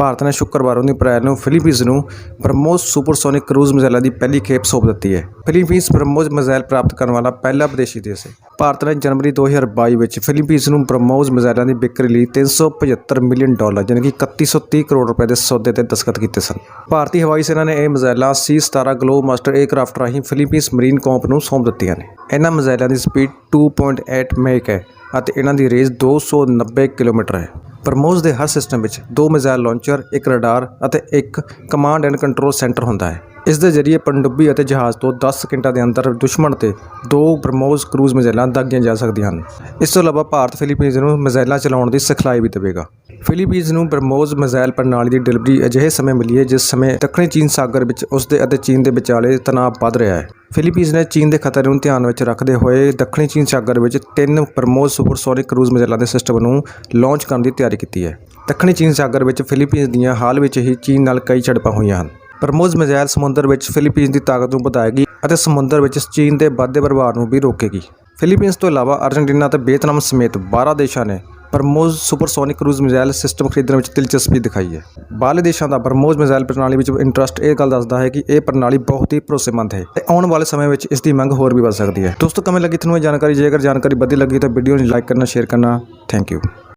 ਭਾਰਤ ਨੇ ਸ਼ੁੱਕਰਵਾਰ 19 ਅਪ੍ਰੈਲ ਨੂੰ ਫਿਲੀਪੀਨਸ ਨੂੰ ਬ੍ਰਹਮੋਸ ਸੁਪਰਸੋਨਿਕ ਕਰੂਜ਼ ਮਿਜ਼ਾਈਲਾਂ ਦੀ ਪਹਿਲੀ ਖੇਪ ਸੌਂਪ ਦਿੱਤੀ ਹੈ। ਫਿਲੀਪੀਨਸ ਬ੍ਰਹਮੋਸ ਮਿਜ਼ਾਈਲ ਪ੍ਰਾਪਤ ਕਰਨ ਵਾਲਾ ਪਹਿਲਾ ਵਿਦੇਸ਼ੀ ਦੇਸ਼ ਹੈ। ਭਾਰਤ ਨੇ ਜਨਵਰੀ 2022 ਵਿੱਚ ਫਿਲੀਪੀਨਸ ਨੂੰ ਬ੍ਰਹਮੋਸ ਮਿਜ਼ਾਈਲਾਂ ਦੀ ਵਿਕਰੀ ਲਈ 375 ਮਿਲੀਅਨ ਡਾਲਰ ਯਾਨੀ ਕਿ 3130 ਕਰੋੜ ਰੁਪਏ ਦੇ ਸੌਦੇ ਤੇ ਦਸਤਖਤ ਕੀਤੇ ਸਨ। ਭਾਰਤੀ ਹਵਾਈ ਸੈਨਾ ਨੇ ਇਹ ਮਿਜ਼ਾਈਲਾਂ ਸੀ-17 ਗਲੋਬ ਮਾਸਟਰ 에ਅਰਕ੍ਰਾਫਟ ਰਾਹੀਂ ਫਿਲੀਪੀਨਜ਼ ਮਰੀਨ ਕੌਂਪ ਨੂੰ ਸੌਂਪ ਦਿੱਤੀਆਂ ਨੇ। ਇਹਨਾਂ ਮਿਜ਼ਾਈਲਾਂ ਦੀ ਸਪੀਡ 2.8 ਮੈਕ ਹੈ ਅਤੇ ਇਹਨਾਂ ਦੀ ਰੇਂਜ 290 ਕਿਲੋਮੀਟਰ ਹੈ। ਬ੍ਰਹਮੋਸ ਦੇ ਹਰ ਸਿਸਟਮ ਵਿੱਚ ਦੋ ਮਿਜ਼ਾਈਲ ਲਾਂਚਰ ਇੱਕ ਰਡਾਰ ਅਤੇ ਇੱਕ ਕਮਾਂਡ ਐਂਡ ਕੰਟਰੋਲ ਸੈਂਟਰ ਹੁੰਦਾ ਹੈ। ਇਸ ਦੇ ਜ਼ਰੀਏ ਪਣਡੁੱਬੀ ਅਤੇ ਜਹਾਜ਼ ਤੋਂ 10 ਸਕਿੰਟਾਂ ਦੇ ਅੰਦਰ ਦੁਸ਼ਮਣ ਤੇ ਦੋ ਬ੍ਰਹਮੋਸ ਕਰੂਜ਼ ਮਿਜ਼ਾਈਲਾਂ ਦਾਗੀਆਂ ਜਾ ਸਕਦੀਆਂ ਹਨ। ਇਸ ਤੋਂ ਇਲਾਵਾ ਭਾਰਤ ਫਿਲੀਪੀਨਜ਼ ਨੂੰ ਮਿਜ਼ਾਈਲਾਂ ਚਲਾਉਣ ਦੀ ਸਿਖਲਾਈ ਵੀ ਦੇਵੇਗਾ। ਫਿਲੀਪੀਨਜ਼ ਨੂੰ ਬ੍ਰਹਮੋਸ ਮਿਜ਼ਾਈਲ ਪ੍ਰਣਾਲੀ ਦੀ ਡਿਲੀਵਰੀ ਅਜਿਹੇ ਸਮੇਂ ਮਿਲੀ ਹੈ ਜਿਸ ਸਮੇਂ ਦੱਖਣੀ ਚੀਨ ਸਾਗਰ ਵਿੱਚ ਉਸ ਦੇ ਅਤੇ ਚੀਨ ਦੇ ਵਿਚਾਲੇ ਤਣਾਅ ਵੱਧ ਰਿਹਾ ਹੈ। ਫਿਲੀਪੀਨਜ਼ ਨੇ ਚੀਨ ਦੇ ਖਤਰੇ ਨੂੰ ਧਿਆਨ ਵਿੱਚ ਰੱਖਦੇ ਹੋਏ ਦੱਖਣੀ ਚੀਨ ਸਾਗਰ ਵਿੱਚ ਤਿੰਨ ਬ੍ਰਹਮੋਸ ਸੁਪਰਸੋਨਿਕ ਕਰੂਜ਼ ਮਿਜ਼ਾਈਲਾਂ ਦੇ ਸਿਸਟਮ ਨੂੰ ਲਾਂਚ ਕਰਨ ਦੀ ਤਿਆਰੀ ਕੀਤੀ ਹੈ। ਦੱਖਣੀ ਚੀਨ ਸਾਗਰ ਵਿੱਚ ਫਿਲੀਪੀਨਜ਼ ਦੀਆਂ ਹਾਲ ਵਿੱਚ ਹੀ ਚੀਨ ਨਾਲ ਕਈ ਝੜਪਾਂ ਹੋਈਆਂ ਹਨ। ਬ੍ਰਹਮੋਸ ਮਿਜ਼ਾਈਲ ਸਮੁੰਦਰ ਵਿੱਚ ਫਿਲੀਪੀਨਸ ਦੀ ਤਾਕਤ ਨੂੰ ਵਧਾਏਗੀ ਅਤੇ ਸਮੁੰਦਰ ਵਿੱਚ ਚੀਨ ਦੇ ਵਾਧੇ ਪ੍ਰਭਾਵ ਨੂੰ ਵੀ ਰੋਕੇਗੀ। ਫਿਲੀਪੀਨਸ ਤੋਂ ਇਲਾਵਾ ਅਰਜਨਟੀਨਾ ਅਤੇ ਵੀਅਤਨਾਮ ਸਮੇਤ 12 ਦੇਸ਼ਾਂ ਨੇ BrahMos supersonic cruise missile system ਖਰੀਦਣ ਵਿੱਚ ਦਿਲਚਸਪੀ ਦਿਖਾਈ ਹੈ। ਬਾਹਰਲੇ ਦੇਸ਼ਾਂ ਦਾ ਬ੍ਰਹਮੋਸ ਮਿਜ਼ਾਈਲ ਪ੍ਰਣਾਲੀ ਵਿੱਚ ਇੰਟਰਸਟ ਇਹ ਗੱਲ ਦੱਸਦਾ ਹੈ ਕਿ ਇਹ ਪ੍ਰਣਾਲੀ ਬਹੁਤ ਹੀ ਭਰੋਸੇਮੰਦ ਹੈ ਤੇ ਆਉਣ ਵਾਲੇ ਸਮੇਂ ਵਿੱਚ ਇਸ ਦੀ ਮੰਗ ਹੋਰ ਵੀ ਵੱਧ ਸਕਦੀ ਹੈ। ਦੋਸਤੋ ਕਿਵੇਂ ਲੱਗੀ ਤੁਹਾਨੂੰ ਇਹ ਜਾਣਕਾਰੀ, ਜੇਕਰ ਜਾਣਕਾਰੀ ਵਧੀ ਲੱਗੀ ਤਾਂ ਵੀਡੀਓ ਨੂੰ ਲਾਈਕ ਕਰਨਾ ਸ਼ੇਅਰ ਕਰਨਾ। Thank you